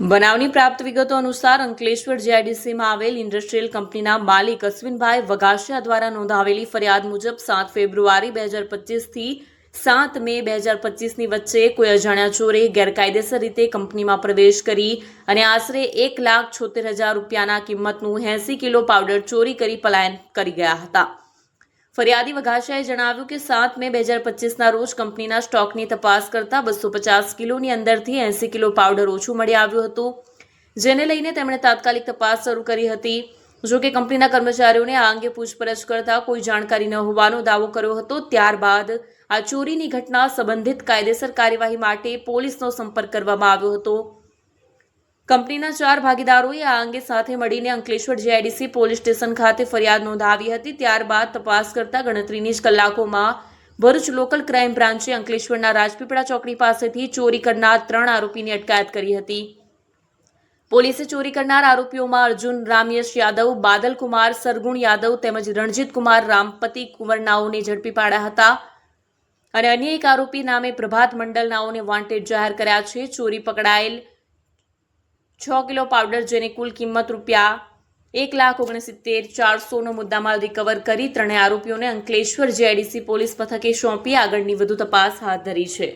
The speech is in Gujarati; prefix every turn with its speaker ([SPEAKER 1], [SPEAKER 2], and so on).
[SPEAKER 1] બનાવની પ્રાપ્ત વિગતો અનુસાર અંકલેશ્વર જીઆઈડીસીમાં આવેલ ઇન્ડસ્ટ્રીયલ કંપનીના માલિક અશ્વિનભાઈ વઘાસિયા દ્વારા નોંધાવેલી ફરિયાદ મુજબ સાત ફેબ્રુઆરી બે હજાર પચીસથી સાત મે બે હજાર પચીસની વચ્ચે કોઈ અજાણ્યા ચોરે ગેરકાયદેસર રીતે કંપનીમાં પ્રવેશ કરી અને આશરે એક લાખ છોતેર હજાર રૂપિયાના કિંમતનું એંસી કિલો પાવડર ચોરી કરી પલાયન કરી ગયા હતા. ફરિયાદી વઘાસિયાએ જણાવ્યું કે સાત મે બે હજાર પચીસના રોજ કંપનીના સ્ટોકની તપાસ કરતા બસો પચાસ કિલોની અંદરથી એંસી કિલો પાવડર ઓછું મળી આવ્યું હતું. જેને લઈને તેમણે તાત્કાલિક તપાસ શરૂ કરી હતી. જો કે કંપનીના કર્મચારીઓને આ અંગે પૂછપરછ કરતા કોઈ જાણકારી ન હોવાનો દાવો કર્યો હતો. ત્યારબાદ આ ચોરીની ઘટના સંબંધિત કાયદેસર કાર્યવાહી માટે પોલીસનો સંપર્ક કરવામાં આવ્યો હતો. કંપનીના ચાર ભાગીદારોએ આ અંગે સાથે મળીને અંકલેશ્વર જીઆઈડીસી પોલીસ સ્ટેશન ખાતે ફરિયાદ નોંધાવી હતી. ત્યારબાદ તપાસ કરતા ગણતરીની જ કલાકોમાં ભરૂચ લોકલ ક્રાઇમ બ્રાન્ચે અંકલેશ્વરના રાજપીપળા ચોકડી પાસેથી ચોરી કરનાર ત્રણ આરોપીની અટકાયત કરી હતી. પોલીસે ચોરી કરનાર આરોપીઓમાં અર્જુન રામયશ યાદવ, બાદલકુમાર સરગુણ યાદવ તેમજ રણજીત કુમાર રામપતિ કુંવરનાઓને ઝડપી પાડ્યા હતા અને અન્ય એક આરોપી નામે પ્રભાત મંડલ નાઓને વોન્ટેડ જાહેર કર્યા છે. ચોરી પકડાયેલ છ કિલો પાવડર જેની કુલ કિંમત રૂપિયા એક લાખ ઓગણસિત્તેર ચારસોનો મુદ્દામાલ રિકવર કરી ત્રણેય આરોપીઓને અંકલેશ્વર જીઆઈડીસી પોલીસ મથકે સોંપી આગળની વધુ તપાસ હાથ ધરી છે.